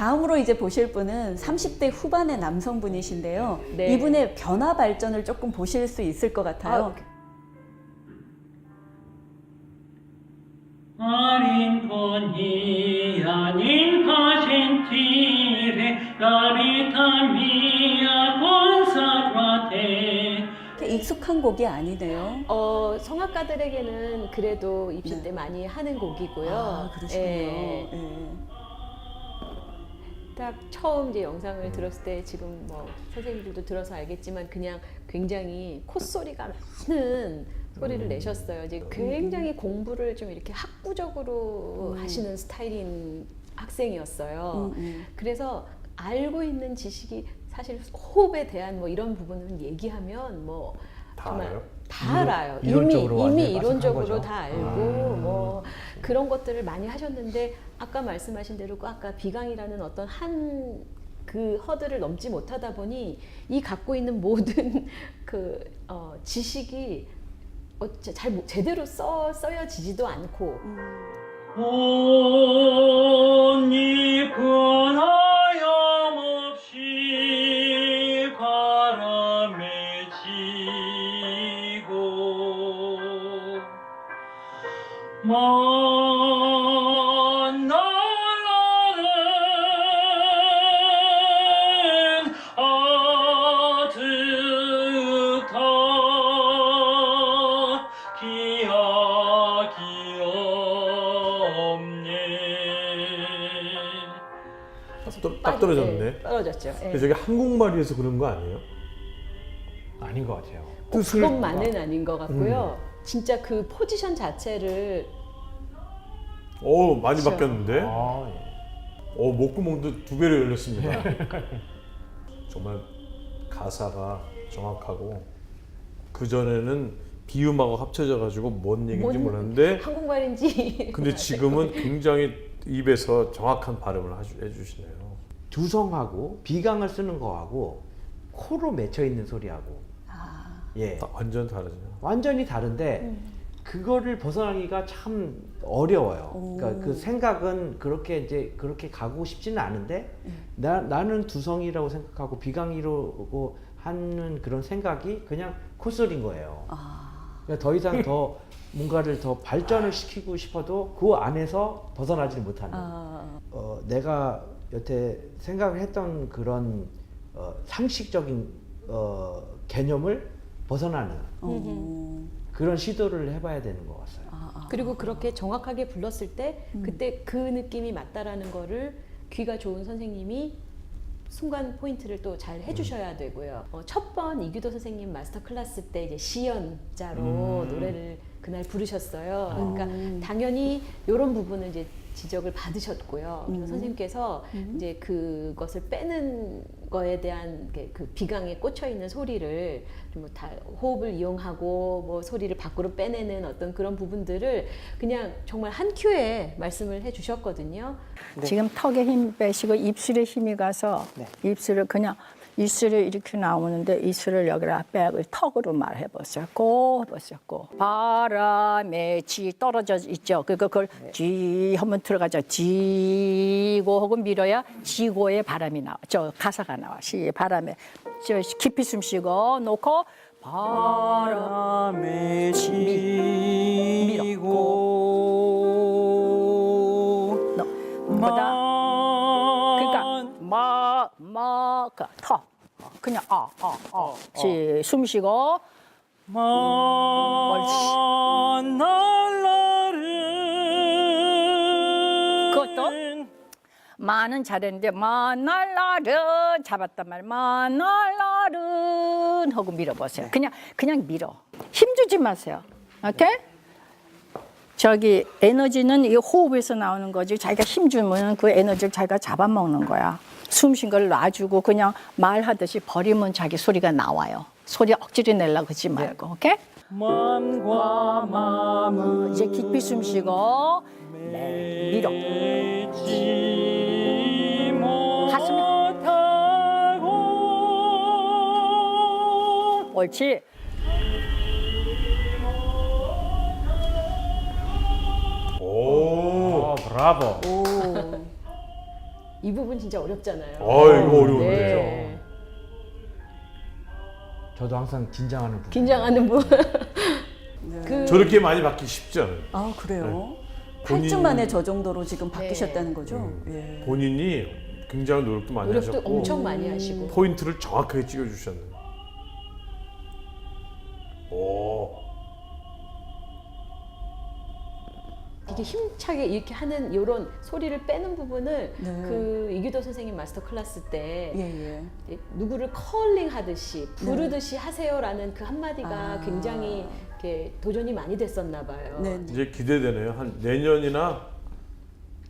다음으로 이제 보실 분은 30대 후반의 남성분이신데요. 네. 이분의 변화 발전을 조금 보실 수 있을 것 같아요. Marinconia sentire la vita mia consacrate. 이렇게 익숙한 곡이 아니네요. 어, 성악가들에게는 그래도 입시 때 많이 하는 곡이고요. 아, 그러시군요. 예. 예. 딱 처음 이제 영상을 들었을 때 지금 뭐 선생님들도 들어서 알겠지만 그냥 굉장히 콧소리가 많은 소리를 내셨어요. 이제 굉장히 공부를 좀 이렇게 학구적으로 하시는 스타일인 학생이었어요. 음, 음. 그래서 알고 있는 지식이 사실 호흡에 대한 뭐 이런 부분은 얘기하면 뭐 다 정말 알아요? 다 이론- 알아요. 이론적으로 이미 이미 이론적으로. 다 알고 아. 뭐 그런 것들을 많이 하셨는데 아까 말씀하신 대로 그 아까 비강이라는 어떤 한 그 허들을 넘지 못하다 보니 이 갖고 있는 모든 그 어, 지식이 어, 자- 잘 못- 제대로 써 써여지지도 않고 온 만나는 아득한 기약이 없네 딱, 떨- 딱 빠지- 떨어졌네. 예, 떨어졌죠. 예. 근데 저게 한국말이어서 그런 거 아니에요? 아닌 것 같아요. 뜻을 그것만은 아닌 것 같고요. 진짜 그 포지션 자체를 어 많이 그렇죠. 바뀌었는데. 아, 예. 어 목구멍도 두 배로 열렸습니다. 정말 가사가 정확하고 그 전에는 비음하고 합쳐져 가지고 뭔 얘기인지 뭔- 몰랐는데 한국말인지 근데 지금은 굉장히 입에서 정확한 발음을 하주- 해주시네요. 두성하고 비강을 쓰는 거하고 코로 맺혀 있는 소리하고 아, 예 다- 완전 다르죠. 완전히 다른데 음. 그거를 벗어나기가 참 어려워요. 오. 그러니까 그 생각은 그렇게 이제 그렇게 가고 싶지는 않은데 나, 나는 두성이라고 생각하고 비강이라고 하는 그런 생각이 그냥 콧소리인 거예요. 아, 그러니까 더 이상 더 뭔가를 더 발전을 시키고 싶어도 그 안에서 벗어나지 못하는. 아, 어, 내가 여태 생각을 했던 그런 어, 상식적인 어, 개념을 벗어나는 어, 그런 시도를 해봐야 되는 것 같아요. 아, 아. 그리고 그렇게 정확하게 불렀을 때 그때 그 느낌이 맞다라는 거를 귀가 좋은 선생님이 순간 포인트를 또 잘 해주셔야 되고요. 어, 첫번 이규도 선생님 마스터 클래스 때 이제 시연자로 노래를 그날 부르셨어요. 그러니까 당연히 이런 부분을 이제 지적을 받으셨고요. 그래서 선생님께서 이제 그것을 빼는 거에 대한 게그 비강에 꽂혀 있는 소리를 좀다 호흡을 이용하고 뭐 소리를 밖으로 빼내는 어떤 그런 부분들을 그냥 정말 한 큐에 말씀을 해주셨거든요. 지금 턱에 힘 빼시고 입술에 힘이 가서 입술을 그냥 입술을 이렇게 나오는데 입술을 여기다 빼고 턱으로 말해보세요. 고 해보세요. 고. 바람에 지 떨어져 있죠. 그거 그걸 지 한번 들어가죠. 지고 하고 밀어야 지고의 바람이 나와. 저 가사가 나와. 시 바람에 저 깊이 숨 쉬고 놓고 바람에 지고 그다 그러니까 마마가 터 그냥 아 아아 숨 쉬고. 그것도? 마는 잘했는데 만날 날은 잡았단 말 만날 날은 하고 밀어보세요. 그냥 그냥 밀어. 힘 주지 마세요. 오케이? 저기 에너지는 이 호흡에서 나오는 거지. 자기가 힘 주면 그 에너지를 자기가 잡아먹는 거야 숨 쉰 걸 놔주고 그냥 말하듯이 버리면 자기 소리가 나와요. 소리 억지로 내려고 하지 말고 오케이? 마음과 마음을 이제 깊이 숨 쉬고. 네, 밀어. 못하고 옳지. 오. 어, 브라보. 오, 이 부분 진짜 어렵잖아요. 아, 이거 어려운데. 네. 저도 항상 긴장하는 부분. 긴장하는 분. 네. 그 저렇게 많이 받기 쉽지 않아요. 아 그래요? 본인- 8주 만에 저 정도로 지금 네. 바뀌셨다는 거죠? 음. 예. 본인이 굉장히 노력도 많이 노력도 하셨고 엄청 많이 하시고. 포인트를 정확하게 찍어주셨네요. 이게 힘차게 이렇게 하는 이런 소리를 빼는 부분을 네. 그 이규도 선생님 마스터 클래스 때 예, 예. 누구를 컬링 하듯이 부르듯이 하세요라는 그 한마디가 네. 아. 굉장히 이렇게 도전이 많이 됐었나 봐요. 네, 네. 이제 기대되네요. 한 내년이나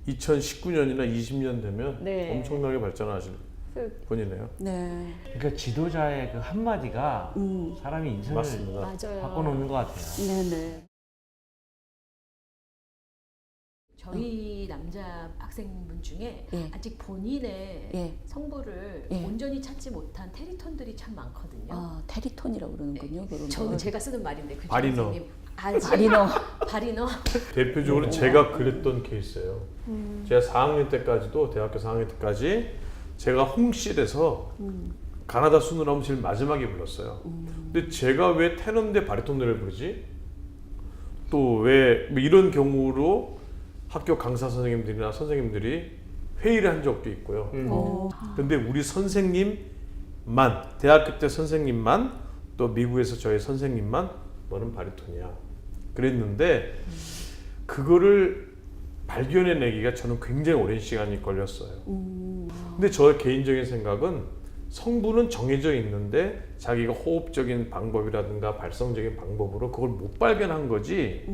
2019년이나 20년 되면 네. 엄청나게 발전하실 그- 분이네요. 네. 그러니까 지도자의 그 한마디가 음. 사람의 인생을 맞습니다. 맞아요. 바꿔놓는 것 같아요. 네, 네. 저희 남자 학생분 중에 예. 아직 본인의 예. 성부를 예. 온전히 찾지 못한 테리톤들이 참 많거든요. 아 테리톤이라고 그러는군요. 그런 저는 거. 제가 쓰는 말인데 그 바리너. 선생님 아직 바리너. 바리너 대표적으로 제가 그랬던 케이스예요. 음. 제가 4학년 때까지도 대학교 4학년 때까지 제가 홍실에서 음. 가나다 수누라면 제일 마지막에 불렀어요. 근데 제가 왜 테너인데 바리톤 노래를 부르지? 또 왜 이런 경우로 학교 강사 선생님들이나 선생님들이 회의를 한 적도 있고요. 어. 근데 우리 선생님만 대학교 때 선생님만 또 미국에서 저희 선생님만 너는 바리톤이야. 그랬는데 그거를 발견해내기가 저는 굉장히 오랜 시간이 걸렸어요. 근데 저 개인적인 생각은 성분은 정해져 있는데 자기가 호흡적인 방법이라든가 발성적인 방법으로 그걸 못 발견한 거지.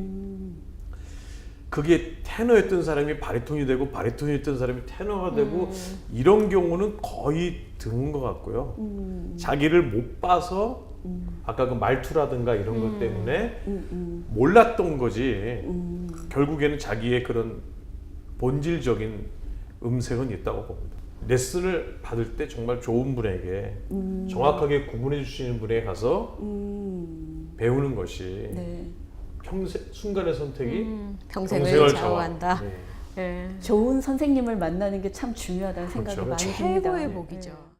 그게 테너였던 사람이 바리톤이 되고 바리톤이었던 사람이 테너가 되고 이런 경우는 거의 드문 것 같고요. 자기를 못 봐서 아까 그 말투라든가 이런 것 때문에 몰랐던 거지. 결국에는 자기의 그런 본질적인 음색은 있다고 봅니다. 레슨을 받을 때 정말 좋은 분에게 정확하게 구분해 주시는 분에 가서 배우는 것이 네. 평생 순간의 선택이 음, 평생을, 평생을 좌우한다. 네. 예. 좋은 선생님을 만나는 게 참 중요하다는 생각이 그렇죠. 많이 듭니다. 최고의 네. 복이죠. 네.